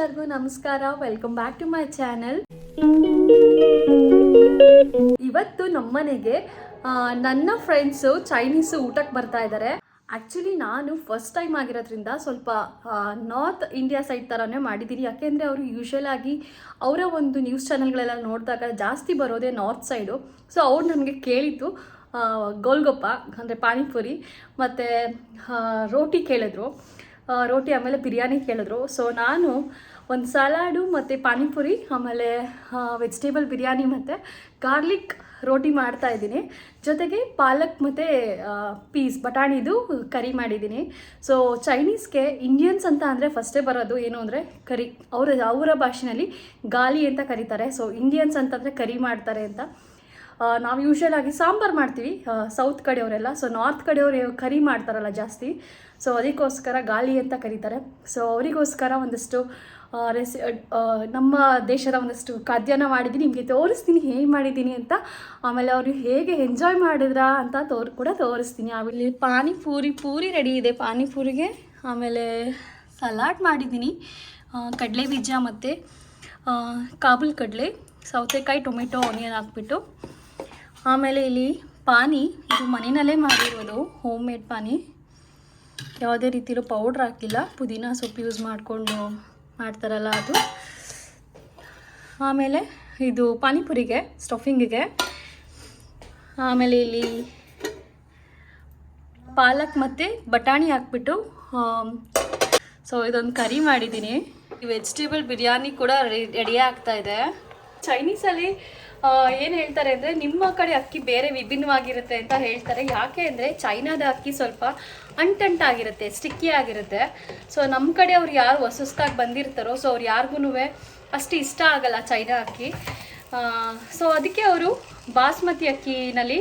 ಎಲ್ಲರಿಗೂ ನಮಸ್ಕಾರ. Welcome back to my channel ಇವತ್ತು ನಮ್ಮನೆಗೆ ನನ್ನ ಫ್ರೆಂಡ್ಸು ಚೈನೀಸು ಊಟಕ್ಕೆ ಬರ್ತಾ ಇದ್ದಾರೆ ಆ್ಯಕ್ಚುಲಿ ನಾನು ಫಸ್ಟ್ ಟೈಮ್ ಆಗಿರೋದ್ರಿಂದ ಸ್ವಲ್ಪ ನಾರ್ತ್ ಇಂಡಿಯಾ ಸೈಡ್ ಥರನೇ ಮಾಡಿದ್ದೀನಿ ಯಾಕೆಂದರೆ ಅವರು ಯೂಶ್ವಲ್ ಆಗಿ ಅವರ ಒಂದು ನ್ಯೂಸ್ ಚಾನೆಲ್ಗಳೆಲ್ಲ ನೋಡಿದಾಗ ಜಾಸ್ತಿ ಬರೋದೇ ನಾರ್ತ್ ಸೈಡು ಸೊ ಅವ್ರು ನನಗೆ ಕೇಳಿದ್ದು ಗೋಲ್ಗಪ್ಪ ಅಂದರೆ ಪಾನಿಪುರಿ, ಮತ್ತು ರೋಟಿ ಕೇಳಿದ್ರು. ರೋಟಿ ಆಮೇಲೆ ಬಿರಿಯಾನಿ ಕೇಳಿದ್ರು. ಸೊ ನಾನು ಒಂದು ಸಲಾಡು ಮತ್ತು ಪಾನಿಪುರಿ, ಆಮೇಲೆ ವೆಜಿಟೇಬಲ್ ಬಿರಿಯಾನಿ ಮತ್ತು ಗಾರ್ಲಿಕ್ ರೋಟಿ ಮಾಡ್ತಾ ಇದ್ದೀನಿ. ಜೊತೆಗೆ ಪಾಲಕ್ ಮತ್ತು ಪೀಸ್ ಬಟಾಣಿದು ಕರಿ ಮಾಡಿದ್ದೀನಿ. ಸೊ ಚೈನೀಸ್ಗೆ ಇಂಡಿಯನ್ಸ್ ಅಂತ ಅಂದರೆ ಫಸ್ಟೇ ಬರೋದು ಏನು ಅಂದರೆ ಕರಿ. ಅವರ ಅವರ ಭಾಷೆಯಲ್ಲಿ ಗಾಲಿ ಅಂತ ಕರೀತಾರೆ. ಸೊ ಇಂಡಿಯನ್ಸ್ ಅಂತಂದರೆ ಕರಿ ಮಾಡ್ತಾರೆ ಅಂತ. ನಾವು ಯೂಶ್ವಲ್ ಆಗಿ ಸಾಂಬಾರು ಮಾಡ್ತೀವಿ ಸೌತ್ ಕಡೆಯವರೆಲ್ಲ. ಸೊ ನಾರ್ತ್ ಕಡೆಯವರು ಕರಿ ಮಾಡ್ತಾರಲ್ಲ ಜಾಸ್ತಿ. ಸೊ ಅದಕ್ಕೋಸ್ಕರ ಗಾಳಿ ಅಂತ ಕರೀತಾರೆ. ಸೊ ಅವರಿಗೋಸ್ಕರ ಒಂದಷ್ಟು ರೆಸಿ ನಮ್ಮ ದೇಶದ ಒಂದಷ್ಟು ಖಾದ್ಯನ ಮಾಡಿದ್ದೀನಿ, ನಿಮಗೆ ತೋರಿಸ್ತೀನಿ, ಹೇಗೆ ಮಾಡಿದ್ದೀನಿ ಅಂತ. ಆಮೇಲೆ ಅವರು ಹೇಗೆ ಎಂಜಾಯ್ ಮಾಡಿದ್ರಾ ಅಂತ ತೋರ್, ಕೂಡ ತೋರಿಸ್ತೀನಿ. ಆಮೇಲೆ ಪಾನಿಪೂರಿ, ಪೂರಿ ರೆಡಿ ಇದೆ ಪಾನಿಪೂರಿಗೆ. ಆಮೇಲೆ ಸಲಾಡ್ ಮಾಡಿದ್ದೀನಿ ಕಡಲೆ ಬೀಜ ಮತ್ತು ಕಾಬೂಲ್ ಕಡಲೆ, ಸೌತೆಕಾಯಿ, ಟೊಮೆಟೊ ಆನಿಯನ್ ಹಾಕ್ಬಿಟ್ಟು. ಆಮೇಲೆ ಇಲ್ಲಿ ಪಾನಿ, ಇದು ಮನೆಯಲ್ಲೇ ಮಾಡಿರೋದು ಹೋಮ್ ಮೇಡ್ ಪಾನಿ. ಯಾವುದೇ ರೀತಿಲೂ ಪೌಡ್ರ್ ಹಾಕಿಲ್ಲ. ಪುದೀನ ಸೊಪ್ಪು ಯೂಸ್ ಮಾಡಿಕೊಂಡು ಮಾಡ್ತಾರಲ್ಲ ಅದು. ಆಮೇಲೆ ಇದು ಪಾನಿಪುರಿಗೆ ಸ್ಟಫಿಂಗಿಗೆ ಆಮೇಲೆ ಇಲ್ಲಿ ಪಾಲಕ್ ಮತ್ತು ಬಟಾಣಿ ಹಾಕ್ಬಿಟ್ಟು ಸೊ ಇದೊಂದು ಕರಿ ಮಾಡಿದ್ದೀನಿ. ವೆಜಿಟೇಬಲ್ ಬಿರಿಯಾನಿ ಕೂಡ ರೆಡಿ ಆಗ್ತಾ ಇದೆ. ಚೈನೀಸಲ್ಲಿ ಏನು ಹೇಳ್ತಾರೆ ಅಂದರೆ ನಿಮ್ಮ ಕಡೆ ಅಕ್ಕಿ ಬೇರೆ ವಿಭಿನ್ನವಾಗಿರುತ್ತೆ ಅಂತ ಹೇಳ್ತಾರೆ. ಯಾಕೆ ಅಂದರೆ ಚೈನಾದ ಅಕ್ಕಿ ಸ್ವಲ್ಪ ಅಂಟಂಟಾಗಿರುತ್ತೆ ಸ್ಟಿಕ್ಕಿ ಆಗಿರುತ್ತೆ. ಸೊ ನಮ್ಮ ಕಡೆ ಅವ್ರು ಯಾರು ಹೊಸಸ್ತಾಗಿ ಬಂದಿರ್ತಾರೋ ಸೊ ಅವ್ರು ಯಾರಿಗೂ ಅಷ್ಟು ಇಷ್ಟ ಆಗಲ್ಲ ಚೈನಾ ಅಕ್ಕಿ. ಸೊ ಅದಕ್ಕೆ ಅವರು ಬಾಸ್ಮತಿ ಅಕ್ಕಿನಲ್ಲಿ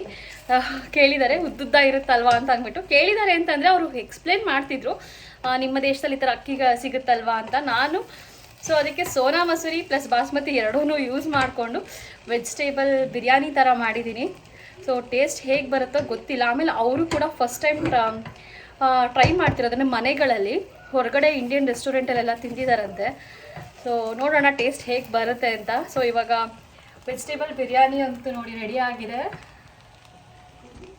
ಕೇಳಿದ್ದಾರೆ ಉದ್ದುದ್ದ ಇರುತ್ತಲ್ವಾ ಅಂತ ಅಂದ್ಬಿಟ್ಟು ಕೇಳಿದ್ದಾರೆ ಅಂತಂದರೆ ಅವರು ಎಕ್ಸ್ಪ್ಲೇನ್ ಮಾಡ್ತಿದ್ರು. ನಿಮ್ಮ ದೇಶದಲ್ಲಿ ಈ ಥರ ಅಕ್ಕಿ ಸಿಗುತ್ತಲ್ವಾ ಅಂತ. ನಾನು ಸೊ ಅದಕ್ಕೆ ಸೋನಾ ಮಸೂರಿ ಪ್ಲಸ್ ಬಾಸ್ಮತಿ ಎರಡೂ ಯೂಸ್ ಮಾಡಿಕೊಂಡು ವೆಜಿಟೇಬಲ್ ಬಿರಿಯಾನಿ ಥರ ಮಾಡಿದ್ದೀನಿ. ಸೊ ಟೇಸ್ಟ್ ಹೇಗೆ ಬರುತ್ತೋ ಗೊತ್ತಿಲ್ಲ. ಆಮೇಲೆ ಅವರು ಕೂಡ ಫಸ್ಟ್ ಟೈಮ್ ಟ್ರೈ ಮಾಡ್ತಿರೋದನ್ನು ಮನೆಗಳಲ್ಲಿ ಹೊರಗಡೆ ಇಂಡಿಯನ್ ರೆಸ್ಟೋರೆಂಟಲ್ಲೆಲ್ಲ ತಿಂದಿದ್ದಾರಂತೆ ಸೊ ನೋಡೋಣ ಟೇಸ್ಟ್ ಹೇಗೆ ಬರುತ್ತೆ ಅಂತ. ಸೊ ಇವಾಗ ವೆಜಿಟೇಬಲ್ ಬಿರಿಯಾನಿ ಅಂತೂ ನೋಡಿ ರೆಡಿ ಆಗಿದೆ.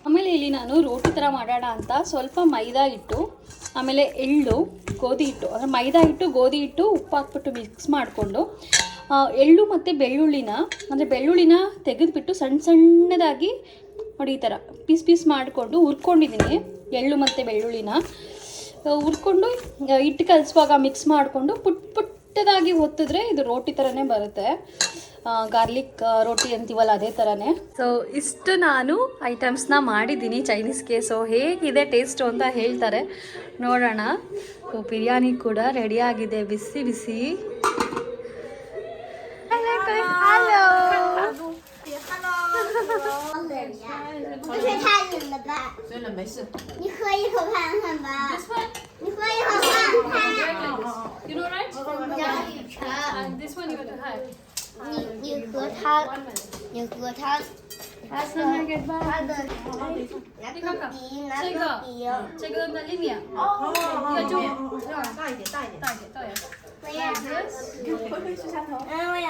ಆಮೇಲೆ ಇಲ್ಲಿ ನಾನು ರೋಟಿ ಥರ ಮಾಡೋಣ ಅಂತ. ಸ್ವಲ್ಪ ಮೈದಾ ಹಿಟ್ಟು ಆಮೇಲೆ ಎಳ್ಳು, ಗೋಧಿ ಹಿಟ್ಟು, ಅಂದರೆ ಮೈದಾ ಹಿಟ್ಟು, ಗೋಧಿ ಹಿಟ್ಟು ಉಪ್ಪು ಹಾಕ್ಬಿಟ್ಟು ಮಿಕ್ಸ್ ಮಾಡಿಕೊಂಡು ಎಳ್ಳು ಮತ್ತು ಬೆಳ್ಳುಳ್ಳಿನ, ಅಂದರೆ ಬೆಳ್ಳುಳ್ಳಿನ ತೆಗೆದುಬಿಟ್ಟು ಸಣ್ಣ ಸಣ್ಣದಾಗಿ ನೋಡಿ ಈ ಥರ ಪೀಸ್ ಪೀಸ್ ಮಾಡಿಕೊಂಡು ಹುರ್ಕೊಂಡಿದ್ದೀನಿ ಎಳ್ಳು ಮತ್ತು ಬೆಳ್ಳುಳ್ಳಿನ. ಹುರ್ಕೊಂಡು ಹಿಟ್ಟು ಕಲಿಸುವಾಗ ಮಿಕ್ಸ್ ಮಾಡಿಕೊಂಡು ಪುಟ್ ಪುಟ್ಟದಾಗಿ ಒತ್ತಿದ್ರೆ ಇದು ರೋಟಿ ಥರನೇ ಬರುತ್ತೆ. ಗಾರ್ಲಿಕ್ ರೋಟಿ ಅಂತೀವಲ್ಲ ಅದೇ ತರನೇ. ಸೊ ಇಷ್ಟು ನಾನು ಐಟಮ್ಸ್ನ ಮಾಡಿದ್ದೀನಿ ಚೈನೀಸ್ಗೆ ಸೊ ಹೇಗಿದೆ ಟೇಸ್ಟು ಅಂತ ಹೇಳ್ತಾರೆ. ನೋಡೋಣ. ಸೊ ಬಿರಿಯಾನಿ ಕೂಡ ರೆಡಿಯಾಗಿದೆ ಬಿಸಿ ಬಿಸಿ. 了吧？真的没事。你喝一口看看吧。你喝一口看看。 You know right? 杨雨辰， And this one you got to have. 你你和他，你和他，他的他的拿个笔，拿个笔，这个在里面。哦一个就大一点，大一点。大一点，大一点。我要，回回去下头。嗯，我要。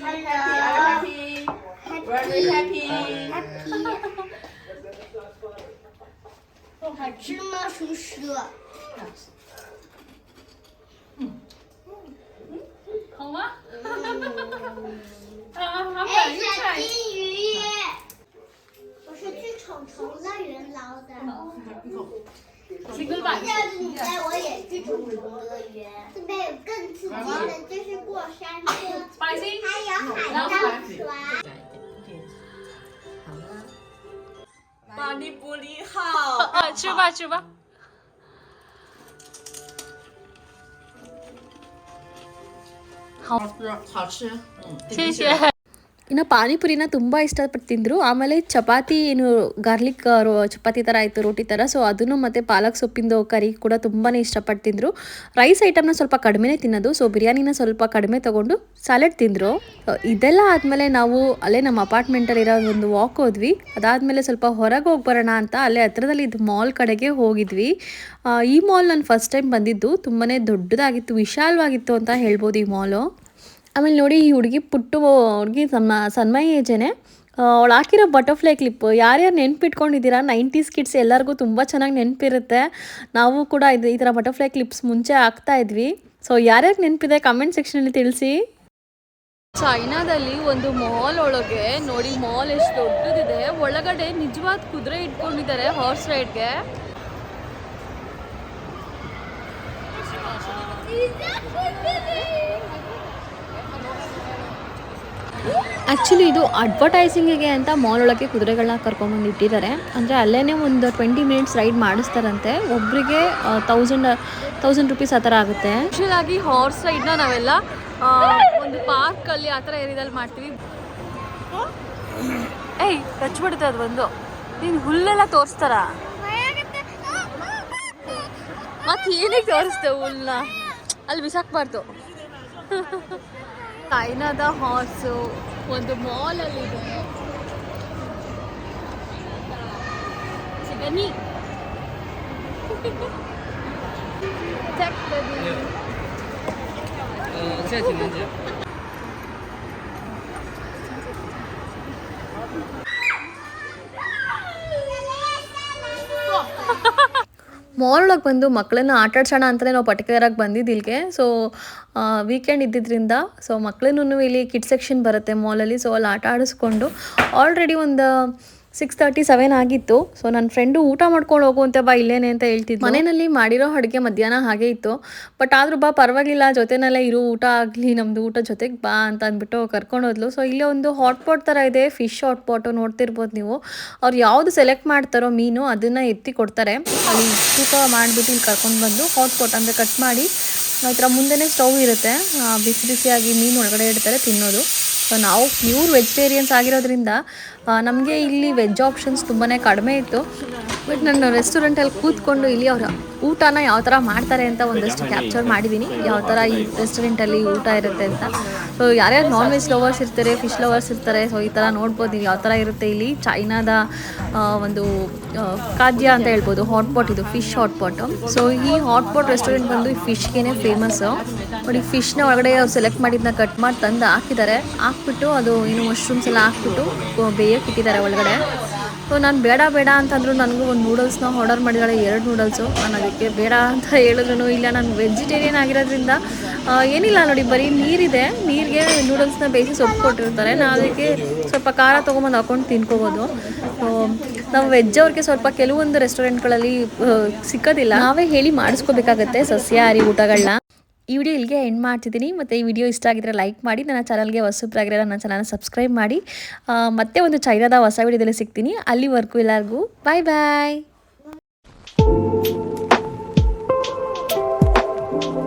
Hello。Very happy。Happy。好吃吗，叔叔？好吗？啊，好哎，小金鱼。我是去虫虫乐园捞的。Single bite。要是你带我也去虫虫乐园，这边有更刺激的，就是过山车。还有海盗船。巴尼布里好。啊，吃吧去吧。好吃，好吃。嗯，谢谢。ಇನ್ನು ಪಾನಿಪುರಿನ ತುಂಬ ಇಷ್ಟಪಟ್ಟು ತಿಂದರು. ಆಮೇಲೆ ಚಪಾತಿ ಏನು ಗಾರ್ಲಿಕ್ ಚಪಾತಿ ಥರ ಆಯಿತು, ರೋಟಿ ಥರ ಸೊ ಅದನ್ನು ಮತ್ತು ಪಾಲಕ್ ಸೊಪ್ಪಿಂದು ಕರಿ ಕೂಡ ತುಂಬಾ ಇಷ್ಟಪಟ್ಟು ತಿಂದರು. ರೈಸ್ ಐಟಮ್ನ ಸ್ವಲ್ಪ ಕಡಿಮೆನೇ ತಿನ್ನೋದು. ಸೊ ಬಿರಿಯಾನಿನ ಸ್ವಲ್ಪ ಕಡಿಮೆ ತೊಗೊಂಡು ಸ್ಯಾಲೆಡ್ ತಿಂದರು. ಇದೆಲ್ಲ ಆದಮೇಲೆ ನಾವು ಅಲ್ಲೇ ನಮ್ಮ ಅಪಾರ್ಟ್ಮೆಂಟಲ್ಲಿರೋ ಒಂದು ವಾಕ್ ಹೋದ್ವಿ. ಅದಾದಮೇಲೆ ಸ್ವಲ್ಪ ಹೊರಗೆ ಹೋಗಿ ಬರೋಣ ಅಂತ ಅಲ್ಲೇ ಹತ್ರದಲ್ಲಿ ಇದು ಮಾಲ್ ಕಡೆಗೆ ಹೋಗಿದ್ವಿ. ಈ ಮಾಲ್ ನಾನು ಫಸ್ಟ್ ಟೈಮ್ ಬಂದಿದ್ದು. ತುಂಬಾ ದೊಡ್ಡದಾಗಿತ್ತು, ವಿಶಾಲವಾಗಿತ್ತು ಅಂತ ಹೇಳ್ಬೋದು ಈ ಮಾಲು ಆಮೇಲೆ ನೋಡಿ ಈ ಹುಡುಗಿ ಪುಟ್ಟು ಹುಡುಗಿ ಸಣ್ಣ ಸನ್ಮಯ ಏಜೆನೆ ಅವಳು ಹಾಕಿರೋ ಬಟರ್ಫ್ಲೈ ಕ್ಲಿಪ್ ಯಾರ್ಯಾರು ನೆನ್ಪಿಟ್ಕೊಂಡಿದ್ದೀರಾ? ನೈಂಟೀಸ್ ಕಿಡ್ಸ್ ಎಲ್ಲರಿಗೂ ತುಂಬ ಚೆನ್ನಾಗಿ ನೆನಪಿರುತ್ತೆ. ನಾವು ಕೂಡ ಇದು ಈ ಥರ ಬಟರ್ಫ್ಲೈ ಕ್ಲಿಪ್ಸ್ ಮುಂಚೆ ಹಾಕ್ತಾ ಇದ್ವಿ. ಸೊ ಯಾರ್ಯಾರು ನೆನಪಿದೆ ಕಮೆಂಟ್ ಸೆಕ್ಷನಲ್ಲಿ ತಿಳಿಸಿ. ಚೈನಾದಲ್ಲಿ ಒಂದು ಮಾಲ್ ಒಳಗೆ ನೋಡಿ ಮಾಲ್ ಎಷ್ಟು ದೊಡ್ಡದಿದೆ. ಒಳಗಡೆ ನಿಜವಾದ ಕುದುರೆ ಇಟ್ಕೊಂಡಿದ್ದಾರೆ ಹಾರ್ಸ್ ರೈಡ್ಗೆ ಆ್ಯಕ್ಚುಲಿ ಇದು ಅಡ್ವರ್ಟೈಸಿಂಗಿಗೆ ಅಂತ ಮಾಲ್ ಒಳಗೆ ಕುದುರೆಗಳನ್ನ ಕರ್ಕೊಂಡ್ಬಂದು ಇಟ್ಟಿದ್ದಾರೆ ಅಂದರೆ ಅಲ್ಲೇ ಒಂದು ಟ್ವೆಂಟಿ ಮಿನಿಟ್ಸ್ ರೈಡ್ ಮಾಡಿಸ್ತಾರಂತೆ. ಒಬ್ಬರಿಗೆ ತೌಸಂಡ್ ತೌಸಂಡ್ ರುಪೀಸ್ ಆ ಥರ ಆಗುತ್ತೆ. ಆಗಿ ಹಾರ್ಸ್ ರೈಡ್ನ ನಾವೆಲ್ಲ ಒಂದು ಪಾರ್ಕಲ್ಲಿ ಆ ಥರ ಏರಿಯಾದಲ್ಲಿ ಮಾಡ್ತೀವಿ. ಏಯ್, ಕಚ್ಬಿಡುತ್ತೆ ಅದು ಒಂದು. ನೀನು ಹುಲ್ಲೆಲ್ಲ ತೋರಿಸ್ತಾರ? ಮತ್ತೆ ಏನಕ್ಕೆ ತೋರಿಸ್ತೇವೆ ಹುಲ್ಲನ್ನ ಅಲ್ಲಿ ಬಿಸಾಕ್ಬಾರ್ದು. ಚೈನಾದ ಹಾರ್ಸು ಒಂದು ಮಾಲಲ್ಲಿ ಇದೆ. ಬನ್ನಿ ಮಾಲ್ ಒಳಗೆ ಬಂದು ಮಕ್ಕಳನ್ನ ಆಟಾಡ್ಸೋಣ ಅಂತಲೇ ನಾವು ಪರ್ಟಿಕ್ಯುಲರಾಗಿ ಬಂದಿದ್ದು ಇಲ್ಲಿಗೆ. ಸೊ ವೀಕೆಂಡ್ ಇದ್ದಿದ್ದರಿಂದ ಸೊ ಮಕ್ಕಳನ್ನು ಇಲ್ಲಿ ಕಿಡ್ ಸೆಕ್ಷನ್ ಬರುತ್ತೆ ಮಾಲಲ್ಲಿ ಸೊ ಅಲ್ಲಿ ಆಟ ಆಡಿಸ್ಕೊಂಡು ಆಲ್ರೆಡಿ ಒಂದು ಸಿಕ್ಸ್ ತರ್ಟಿ ಸೆವೆನ್ ಆಗಿತ್ತು. ಸೊ ನನ್ನ ಫ್ರೆಂಡು ಊಟ ಮಾಡ್ಕೊಂಡು ಹೋಗುವಂತೆ ಬಾ ಇಲ್ಲೇನೆ ಅಂತ ಹೇಳ್ತಿದ್ದೆ ಮನೆಯಲ್ಲಿ ಮಾಡಿರೋ ಅಡುಗೆ ಮಧ್ಯಾಹ್ನ ಹಾಗೆ ಇತ್ತು. ಬಟ್ ಆದರೂ ಬಾ, ಪರವಾಗಿಲ್ಲ, ಜೊತೆನಲ್ಲೇ ಇರು, ಊಟ ಆಗಲಿ ನಮ್ಮದು ಊಟ ಜೊತೆಗೆ ಬಾ ಅಂತ ಅಂದ್ಬಿಟ್ಟು ಕರ್ಕೊಂಡು ಹೋದ್ಲು. ಸೊ ಇಲ್ಲೇ ಒಂದು ಹಾಟ್ ಪಾಟ್ ಥರ ಇದೆ ಫಿಶ್ ಹಾಟ್ ಪಾಟು ನೋಡ್ತಿರ್ಬೋದು ನೀವು. ಅವ್ರು ಯಾವುದು ಸೆಲೆಕ್ಟ್ ಮಾಡ್ತಾರೋ ಮೀನು ಅದನ್ನು ಎತ್ತಿ ಕೊಡ್ತಾರೆ. ಅಲ್ಲಿ ತೂಕ ಮಾಡಿಬಿಟ್ಟು ಇಲ್ಲಿ ಕರ್ಕೊಂಡು ಬಂದು ಹಾಟ್ ಪಾಟ್ ಅಂದರೆ ಕಟ್ ಮಾಡಿ ಆ ಥರ ಮುಂದೆನೇ ಸ್ಟವ್ ಇರುತ್ತೆ. ಬಿಸಿ ಬಿಸಿಯಾಗಿ ಮೀನು ಒಳಗಡೆ ಇಡ್ತಾರೆ ತಿನ್ನೋದು. ಸೊ ನಾವು ಪ್ಯೂರ್ ವೆಜಿಟೇರಿಯನ್ಸ್ ಆಗಿರೋದ್ರಿಂದ ನಮಗೆ ಇಲ್ಲಿ ವೆಜ್ ಆಪ್ಷನ್ಸ್ ತುಂಬಾ ಕಡಿಮೆ ಇತ್ತು. ಬಟ್ ನಾನು ರೆಸ್ಟೋರೆಂಟಲ್ಲಿ ಕೂತ್ಕೊಂಡು ಇಲ್ಲಿ ಅವರ ಊಟನ ಯಾವ ಥರ ಮಾಡ್ತಾರೆ ಅಂತ ಒಂದಷ್ಟು ಕ್ಯಾಪ್ಚರ್ ಮಾಡಿದ್ದೀನಿ ಯಾವ ಥರ ಈ ರೆಸ್ಟೋರೆಂಟಲ್ಲಿ ಊಟ ಇರುತ್ತೆ ಅಂತ. ಸೊ ಯಾರ್ಯಾರು ನಾನ್ ವೆಜ್ ಲವರ್ಸ್ ಇರ್ತಾರೆ ಫಿಶ್ ಲವರ್ಸ್ ಇರ್ತಾರೆ ಸೊ ಈ ಥರ ನೋಡ್ಬೋದು ಯಾವ ಥರ ಇರುತ್ತೆ ಇಲ್ಲಿ. ಚೈನಾದ ಒಂದು ಖಾದ್ಯ ಅಂತ ಹೇಳ್ಬೋದು. ಹಾಟ್ಪಾಟ್ ಇದು ಫಿಶ್ ಹಾಟ್ಪಾಟು ಸೊ ಈ ಹಾಟ್ಪಾಟ್ ರೆಸ್ಟೋರೆಂಟ್ ಬಂದು ಫಿಶ್ಗೆನೇ ಫೇಮಸ್ಸು ನೋಡಿ ಫಿಶ್ನ ಒಳಗಡೆ ಅವ್ರು ಸೆಲೆಕ್ಟ್ ಮಾಡಿದ್ನ ಕಟ್ ಮಾಡಿ ತಂದು ಹಾಕಿದ್ದಾರೆ. ಹಾಕ್ಬಿಟ್ಟು ಅದು ಏನು ಮಶ್ರೂಮ್ಸ್ ಎಲ್ಲ ಹಾಕ್ಬಿಟ್ಟು ಬೇಯಕ್ಕೆ ಇಟ್ಟಿದ್ದಾರೆ ಒಳಗಡೆ. ಸೊ, ನಾನು ಬೇಡ ಬೇಡ ಅಂತಂದ್ರು ನನಗೂ ಒಂದು ನೂಡಲ್ಸ್ನ ಆರ್ಡರ್ ಮಾಡಿದಾಳೆ, ಎರಡು ನೂಡಲ್ಸು ನಾನು ಅದಕ್ಕೆ ಬೇಡ ಅಂತ ಹೇಳಿದ್ರು ಇಲ್ಲ. ನಾನು ವೆಜಿಟೇರಿಯನ್ ಆಗಿರೋದ್ರಿಂದ ಏನಿಲ್ಲ ನೋಡಿ, ಬರೀ ನೀರಿದೆ. ನೀರಿಗೆ ನೂಡಲ್ಸ್ನ ಬೇಯಿಸಿ ಸೊಪ್ಪು ಕೊಟ್ಟಿರ್ತಾರೆ. ನಾನು ಅದಕ್ಕೆ ಸ್ವಲ್ಪ ಖಾರ ತೊಗೊಂಬಂದು ಹಾಕೊಂಡು ತಿನ್ಕೋಬೋದು. ನಾವು ವೆಜ್ ಅವ್ರಿಗೆ ಸ್ವಲ್ಪ ಕೆಲವೊಂದು ರೆಸ್ಟೋರೆಂಟ್ಗಳಲ್ಲಿ ಸಿಕ್ಕೋದಿಲ್ಲ. ನಾವೇ ಹೇಳಿ ಮಾಡಿಸ್ಕೋಬೇಕಾಗತ್ತೆ ಸಸ್ಯಾಹಾರಿ ಊಟಗಳನ್ನ ಈ ವಿಡಿಯೋ ಇಲ್ಲಿಗೆ ಎಂಡ್ ಮಾಡ್ತಿದ್ದೀನಿ. ಮತ್ತು ಈ ವಿಡಿಯೋ ಇಷ್ಟ ಆಗಿದ್ರೆ ಲೈಕ್ ಮಾಡಿ, ನನ್ನ ಚಾನಲ್ಗೆ ಹೊಸಬ್ರಾಗಿರೋ ನನ್ನ ಚಾನಲ್ನ ಸಬ್ಸ್ಕ್ರೈಬ್ ಮಾಡಿ. ಮತ್ತೆ ಒಂದು ಚೈನಾದ ಹೊಸ ವಿಡಿಯೋದಲ್ಲಿ ಸಿಗ್ತೀನಿ. ಅಲ್ಲಿವರೆಗೂ ಎಲ್ಲರಿಗೂ ಬಾಯ್ ಬಾಯ್